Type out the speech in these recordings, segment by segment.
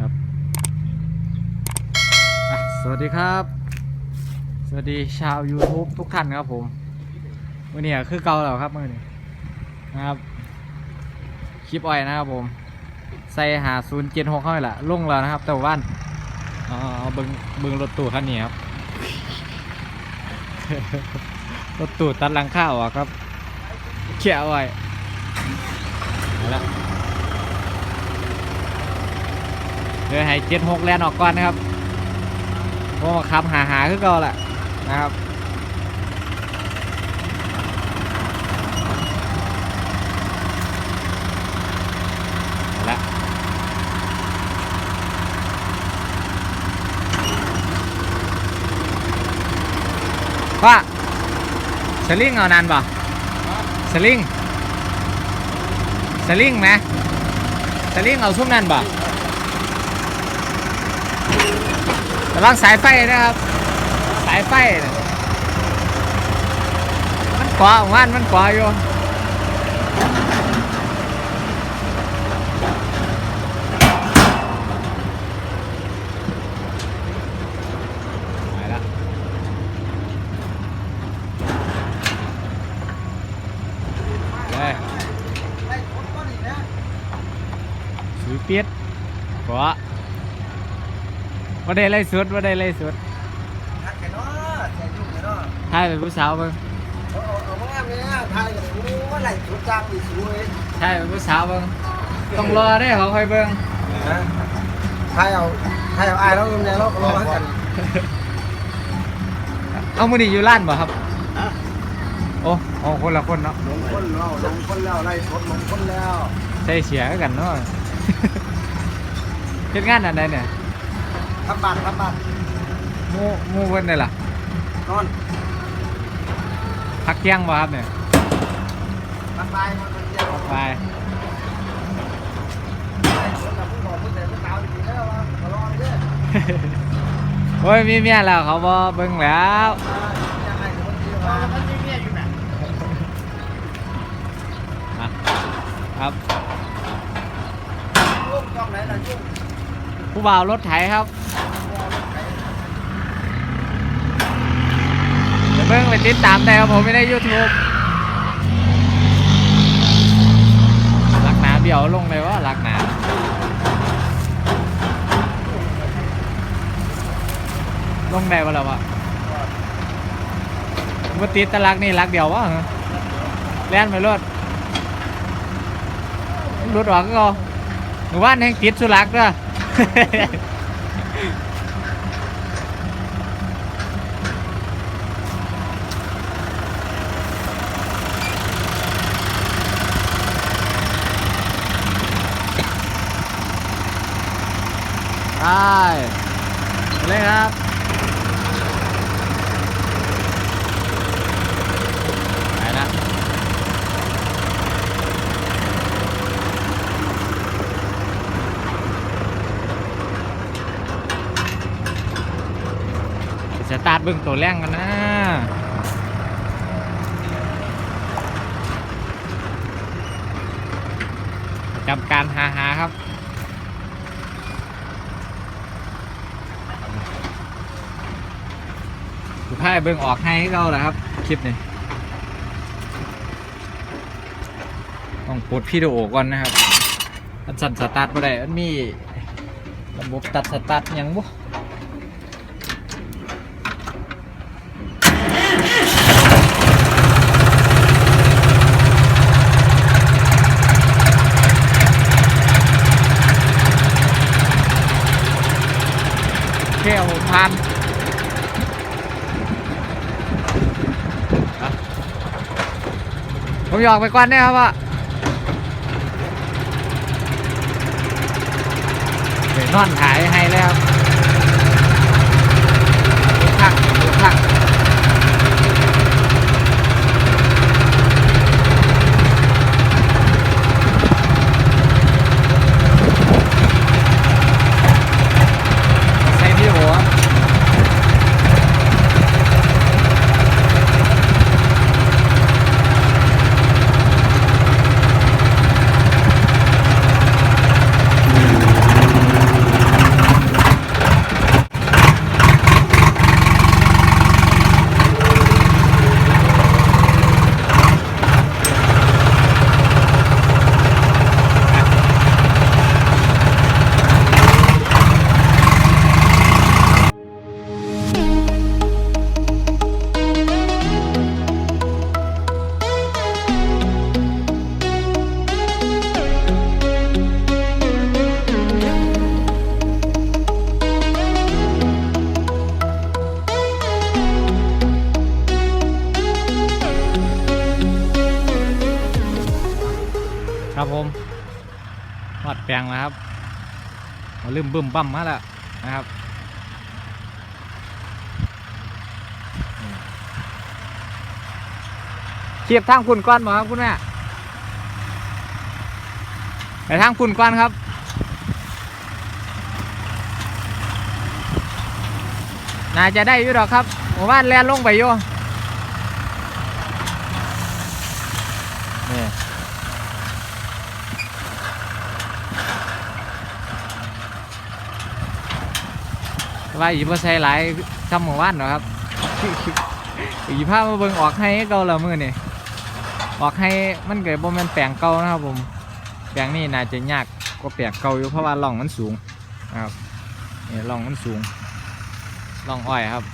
ครับสวัสดีครับ สวัสดีชาว YouTube ทุกท่านครับผมมื่อนี้คือเกาแล้วครับมื่อนี้นะครับ คลิปอ้อยนะครับผม ใส่หาศูนย์เจ็ดหกเข้าไปละลงแล้วนะครับ แต่ว่าบ้านเอาเอเบิงเบิงรถตู้คันนี้ครับ รถตู้ตัดหลังข้าวอะครับเขี่ยเอาไว้เอาละเดี๋ยวให้เจ็ดหกแลนออกก่อนนะครับเพราะว่าขับหาหาคือเก่าแหละนะครับเอาละว่าสลิงเอานานป่ะสลิงสลิงไหมสลิงเอาซุ้มนั่นป่ะ ระวังสายไฟนะครับ สายไฟน่ะมันเกาะของมันมันเกาะอยู่ไปละเลยสือเปียดกว่า ว่าได้ไล่สุดว่าได้ไล่สุดทักกันเนาะใส่ยุ่งกันเนาะถ่ายเป็นผู้สาวเบิ่งเอาเอาเอามาเลยนะทายกันโอ้ไหลสุดจังดิสวยถ่ายเป็นผู้สาวเบิ่งต้องรอได้เขาคอยเบิ่งนะทายเอาทายเอาอายแล้วเนี่ยเราเรามากันเอามือดีอยู่ร้านบ่ครับโอ้โอ้คนละคนเนาะลงคนแล้วลงคนแล้วไล่สดลงคนแล้วใส่เสียกันเนาะเฮ็ดงานอันใดเนี่ย ทำบัตรทำบัตรหมู่หมู่เพิ่นได้ล่ะนอนพักเที่ยงบ่ครับเนี่ยทำบายมันเดียวไปไล่สดกับผู้บอกผู้แต่ผู้สาวดีแล้วว่ารอเด้อโอ้ยมีเมียแล้วเขาบอเบิ่งแล้วยังไงคนที่ว่ามันมีเมียอยู่น่ะอะครับลูกกองไหนล่ะยุ่งผู้บ่าวรถไถครับ เพิ่งไปติดตามได้ครับผมไม่ได้ YouTube ลักหนาเบี่ยวลงเลยว่าลักหนาลงได้ปะล่ะวะมาติดตะลักนี่ลักเดียววะเหรอแล่นไปรถรถออกก็เอหมู่บ้านแห่งติดสุรักเด้อ เลยครับไปละสตาร์ทเบื้องตัวแรงกันนะจำการหาหาครับ สุดท้ายเบิ่งออกให้เราแหละครับคลิปนี้ต้องปลดวิดีโอก่อนนะครับอันสั่นสตาร์ทบ่ได้มันมีระบบตัดสตาร์ทยังบ่แค่เอาผ่าน ผมหยอกไปก่อนนะครับว่าเดี๋ยวนอนถ่ายให้แล้ว ลงแล้วครับมาลืมบึ้มบั่มมาแล้วนะครับนี่เทียบทางคุณก้อนบ่ครับคุณแม่ไปทางคุณก้อนครับน่าจะได้อยู่ดอกครับหมู่บ้านแลนลงไปอยู่นี่ ว่าอีบ่ใส่หลายซ้ำหมู่บ้านหรอครับอีภามาเบิ่งออกให้เก่าละมือนี่ออกให้มันเกิดบ่แม่นแปลงเก่านะครับผมแปลงนี่น่าจะยากกว่าแปลงเก่าอยู่เพราะว่าร่องมันสูงนะครับนี่ร่องมันสูงลองอ้อยครับ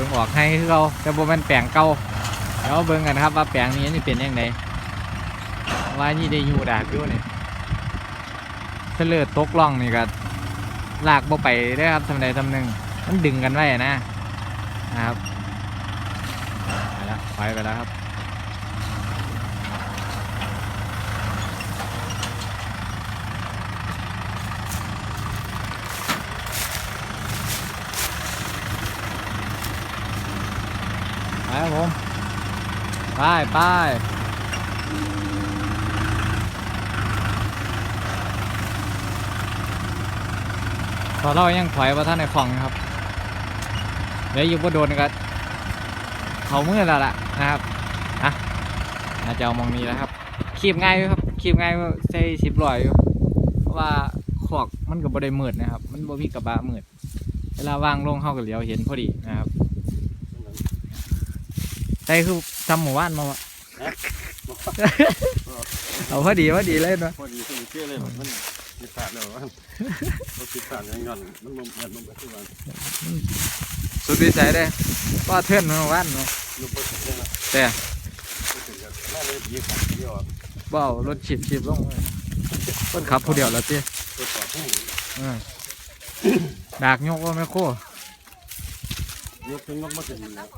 บิ่งออกให้คือเราแต่บ่แม่นแปลงเก่าแล้วเบิ่งกันครับว่าแปลงนี้นี่เป็นยังไงว่านี่ได้อยู่ดาบอยู่นี่เสลือตกล่องนี่ก็ลากบ่ไปได้ครับทำใดทำหนึ่งมันดึงกันไว้นะนะครับไปแล้วไปไปแล้วครับ ครับผมไปไปพอเรายังถอยมาท่านในฝั่งครับ เดี๋ยวอยู่บนโดนก็เขาเมื่อแล้วล่ะนะครับอะน่าจะเอามองนี้แล้วครับคีบง่ายครับคีบง่ายใส่สิบลอยอยู่เพราะว่าขอกมันก็บ่ได้มืดนะครับ มันบ่มีกระบะมืดเวลาวางลงเข้ากับเหลียวเห็นพอดีนะครับ ใส่คือจำหมู่บ้านมาวะเอาพอดีพอดีเลยเนาะพอดีสนิทเชื่อเลยมันมันผิดพลาดแล้วมันมันผิดพลาดอย่างนั้นมันมันมันมันทุกวันสุดวิสัยเลยก็เทื่อนหมู่บ้านเนาะลูกบอลเนี่ยนะแต่รู้สึกว่าน่าเลยยี่สิบเดียวบ่เอารถฉีบฉีบลงเลยคนขับผู้เดียวแล้วเจ้ตัวต่อผู้เออดากยกก็ไม่โค้ยกเป็นนกมาถึงแล้ว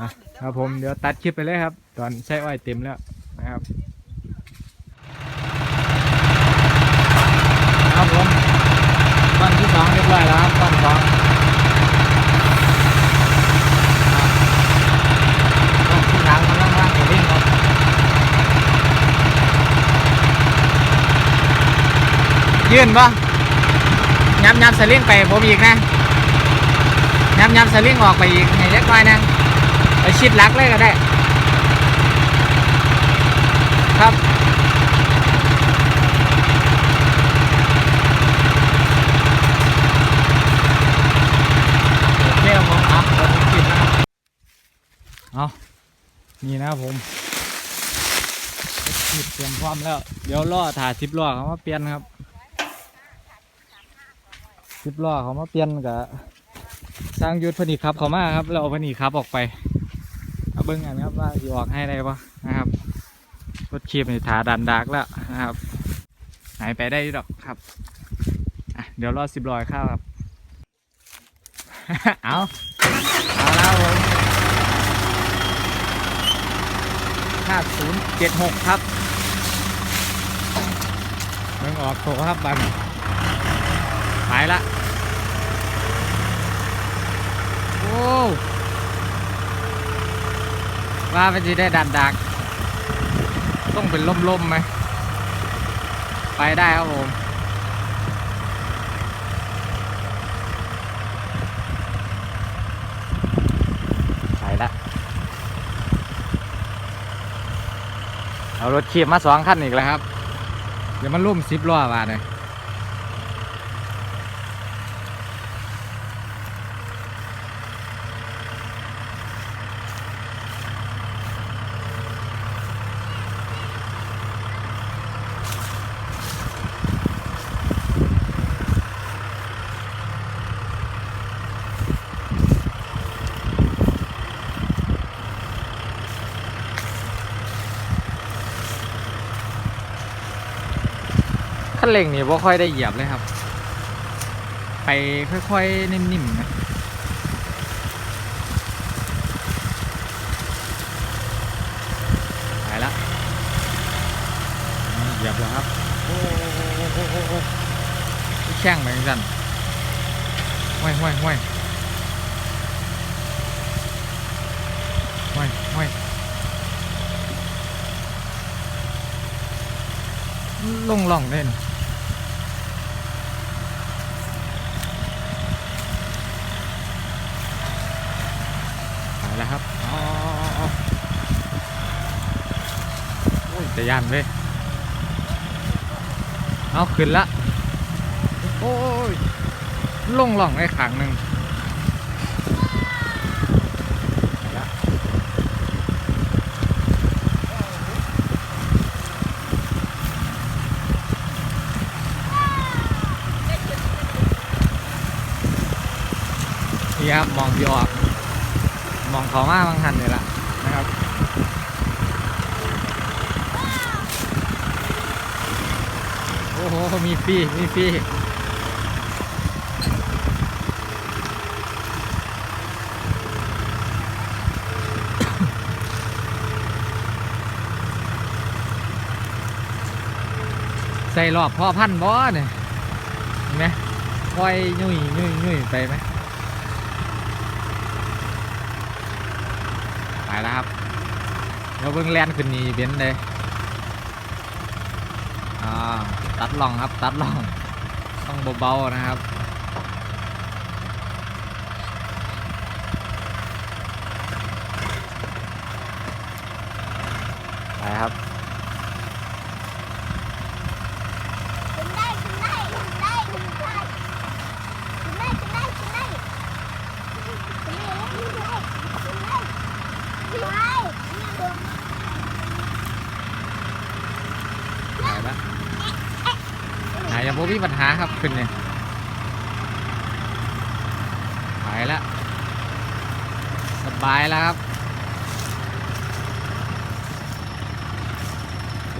อะครับผมเดี๋ยวตัดคลิปไปเลยครับ ตอนใช้อ้อยเต็มแล้วนะครับครับผมตอนที่สองเรียบร้อยแล้วครับตอนสองตอนที่สามกำลังล่างหัววิ่งครับยื่นปะยับยับสลิงไปผมอีกนะยับยับสลิงออกไปอีกให้เล็กน้อยนะ ไปชิดลักเลยก็ได้ ครับโอเคครับผมอะเราจะกินนะครับเอานี่นะครับผมหยิบเตรียมพร้อมแล้ว เดี๋ยวล่อถ่ายสิบล้อเขามาเปลี่ยนครับสิบล้อเขามาเปลี่ยนกับสร้างยุทธพนีครับเขามาครับ เราเอาพนีครับออกไป เอาเบิ้งกันครับว่าจะออกให้ได้ปะนะครับรถคีบในถาดันดากแล้วนะครับหายไปได้ดอกครับเดี๋ยวรอสิบลอเข้าวครับ เอาเอาแล้วผมห้าศูนย์เจ็ดหกครับเบิ่งออกโถครับบันไปละ โอ้ ว่าไปจะได้ดันดัก ต้องเป็นล่มๆไหม ไปได้ครับผมไปละเอารถขีบมาสองคันอีกแล้วครับ เดี๋ยวมันร่วมสิบล้อมาเลย คันเร่งนี่บ่ค่อยได้เหยียบเลยครับ ไปค่อยๆ นิ่มๆนะไปละเหยียบแล้วครับโอ้โหโอ้โอ้โหแข้งเหมือนกันห้วยห้วยห้วยห้วยห้วยลงล่องเล่น ไปแล้วครับอ๋ออ๋ออ๋อโอ้ย จะยันเว้ยเอาขึ้นละ โอ้ยลงหล่องได้ขังหนึ่งนี่ครับมองที่ออก มองเขามาบางทันเลยละนะครับ โอ้โห มีฟรีมีฟรีใส่รอบพ่อพันบ่เนี่ยเห็นไหมปล่อยยุ่ยยุ่ยยุ่ยไปไหมไปแล้วครับเดี๋ยวเบิ่งแลนขึ้นนี่เบนเลย อ่าตัดล่องครับตัดล่องต้องเบาๆนะครับไปครับ ปัญหาครับขึ้นเนี่ยไปแล้วสบายแล้วครับ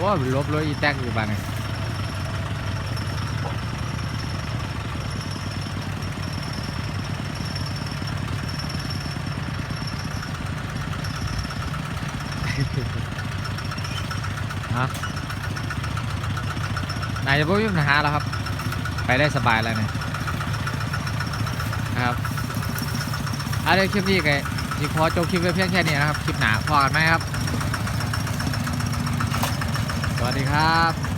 ว้าวลบรถอีแท็กอยู่บ้านนี่ฮะนายจะบ่มีปัญหาแล้วครับ ไปได้สบายแล้วเนี่ยนะครับอาเดี๋ยวคลิปนี้ก็สิขอจบคลิปไว้เพียงแค่นี้นะครับ คลิปหนาพอกันไหมครับ สวัสดีครับ